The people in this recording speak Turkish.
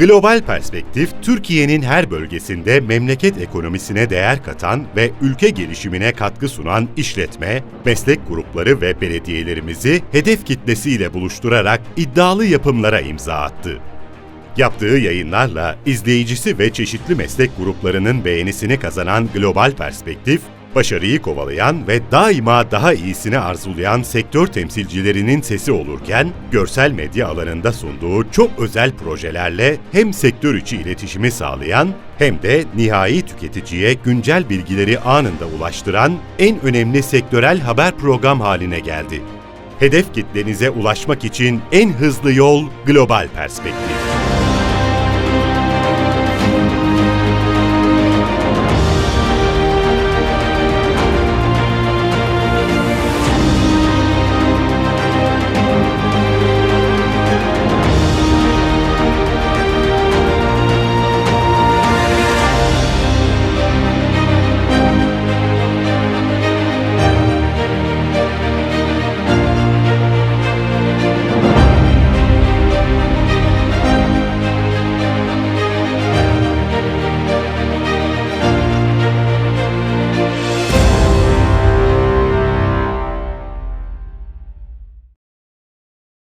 Global Perspektif, Türkiye'nin her bölgesinde memleket ekonomisine değer katan ve ülke gelişimine katkı sunan işletme, meslek grupları ve belediyelerimizi hedef kitlesiyle buluşturarak iddialı yapımlara imza attı. Yaptığı yayınlarla izleyicisi ve çeşitli meslek gruplarının beğenisini kazanan Global Perspektif, başarıyı kovalayan ve daima daha iyisini arzulayan sektör temsilcilerinin sesi olurken, görsel medya alanında sunduğu çok özel projelerle hem sektör içi iletişimi sağlayan hem de nihai tüketiciye güncel bilgileri anında ulaştıran en önemli sektörel haber program haline geldi. Hedef kitlenize ulaşmak için en hızlı yol Global Perspektif.